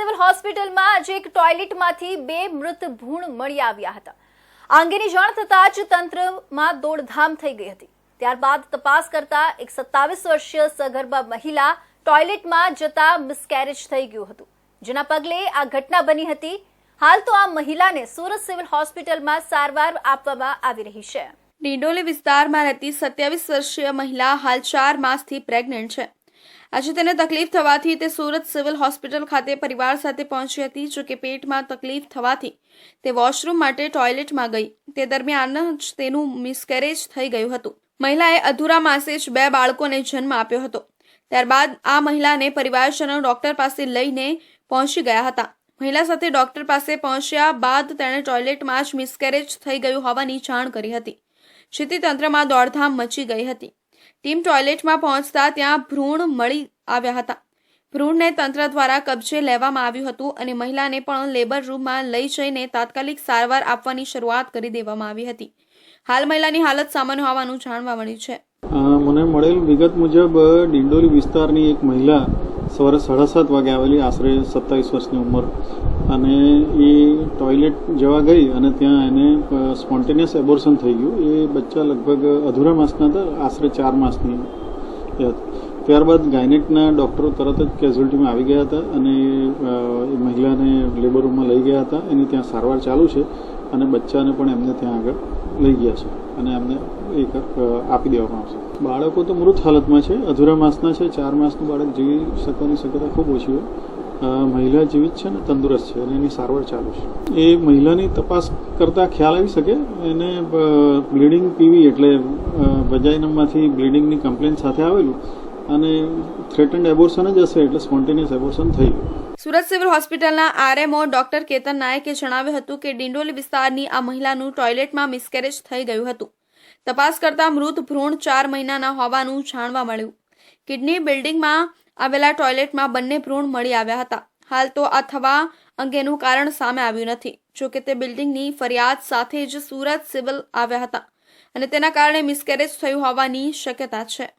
Civil હોસ્પિટલમાં આજે એક ટોયલેટમાંથી બે મૃત ભૂણ મળી આવ્યા હતા. આ અંગેની જાણ થતાં જ તંત્રમાં દોડધામ થઈ ગઈ હતી. ત્યારબાદ તપાસ કરતા એક સત્તાવીસ વર્ષીય સગર્ભા મહિલા ટોયલેટમાં જતા મિસકેરેજ થઈ ગયું હતું. જેના પગલે આ ઘટના બની હતી. હાલ તો આ મહિલાને સુરત સિવિલ હોસ્પિટલમાં સારવાર આપવામાં આવી રહી છે. ડિંડોલી વિસ્તારમાં રહેતી સત્યાવીસ વર્ષીય મહિલા હાલ ચાર માસથી પ્રેગ્નેન્ટ છે. આજે તેને તકલીફ થવાથી તે સુરત સિવિલ હોસ્પિટલ ખાતે પરિવાર સાથે પહોંચી હતી જોકે પેટમાં તકલીફ થવાથી તે વોશરૂમ માટે ટોયલેટમાં ગઈ. તે દરમિયાન જ તેનું મિસકેરેજ થઈ ગયું હતું. મહિલાએ અધૂરા માસે જ બે બાળકોને જન્મ આપ્યો હતો. ત્યારબાદ આ મહિલાને પરિવારજનો ડોક્ટર પાસે લઈને પહોંચી ગયા હતા. મહિલા સાથે ડોક્ટર પાસે પહોંચ્યા બાદ તેણે ટોયલેટમાં જ મિસકેરેજ થઈ ગયું હોવાની જાણ કરી હતી, જેથી તંત્રમાં દોડધામ મચી ગઈ હતી. ટીમ ટોયલેટમાં પહોંચતા ત્યાં ભ્રૂણ મળી આવ્યા હતા. ભ્રૂણને તંત્ર દ્વારા કબજે લેવામાં આવ્યું હતું અને મહિલાને પણ લેબર રૂમમાં લઈ જઈને તાત્કાલિક સારવાર આપવાની શરૂઆત કરી દેવામાં આવી હતી. હાલ મહિલાની હાલત સામાન્ય હોવાનું જાણવા મળ્યું છે. મને મળેલ વિગત મુજબ, ડિંડોલી વિસ્તારની એક મહિલા સવારે સાડા સાત વાગે આવેલી આશરે સત્તાવીસ વર્ષની ઉંમર. અને એ ટોયલેટ જવા ગઈ અને ત્યાં એને સ્પોન્ટેનિયસ એબોર્શન થઈ ગયું. એ બચ્ચા લગભગ અધૂરા માસના હતા, આશરે ચાર માસની ત્યારબાદ ગાયનેકના ડૉક્ટરો તરત જ કેઝ્યુલિટીમાં આવી ગયા હતા અને એ મહિલાને લેબર રૂમમાં લઈ ગયા હતા. એની ત્યાં સારવાર ચાલુ છે અને બચ્ચાને પણ એમને ત્યાં આગળ લઈ ગયા છે અને એમને એક આપી દેવામાં આવશે. બાળકો તો મૃત હાલતમાં છે. અધૂરા માસના છે. ચાર માસનું બાળક જીવી શકવાની શક્યતા ખૂબ ઓછી હોય. મહિલા જીવિત છે ને તંદુરસ્ત છે અને એની સારવાર ચાલુ છે. એ મહિલાની તપાસ કરતાં ખ્યાલ આવી શકે. એને બ્લીડિંગ પીવી એટલે વજાઇનમમાંથી બ્લીડિંગની કમ્પ્લેન સાથે આવેલું અને થ્રેટન્ડ એબોર્શન જ હશે, એટલે સ્પોન્ટેનિયસ એબોર્શન થઈ ગયું. સુરત સિવિલ હોસ્પિટલના આરએમઓ ડોક્ટર કેતન નાયકે જણાવ્યું હતું કે ડિંડોલી વિસ્તારની આ મહિલાનું ટોયલેટમાં મિસકેરેજ થઈ ગયું હતું. તપાસ કરતા મૃત ભ્રૂણ ચાર મહિનાના હોવાનું જાણવા મળ્યું. કિડની બિલ્ડિંગમાં આવેલા ટોયલેટમાં બંને ભ્રૂણ મળી આવ્યા હતા. હાલ તો આ થવા અંગેનું કારણ સામે આવ્યું નથી જોકે તે બિલ્ડિંગની ફરિયાદ સાથે જ સુરત સિવિલ આવ્યા હતા અને તેના કારણે મિસકેરેજ થયું હોવાની શક્યતા છે.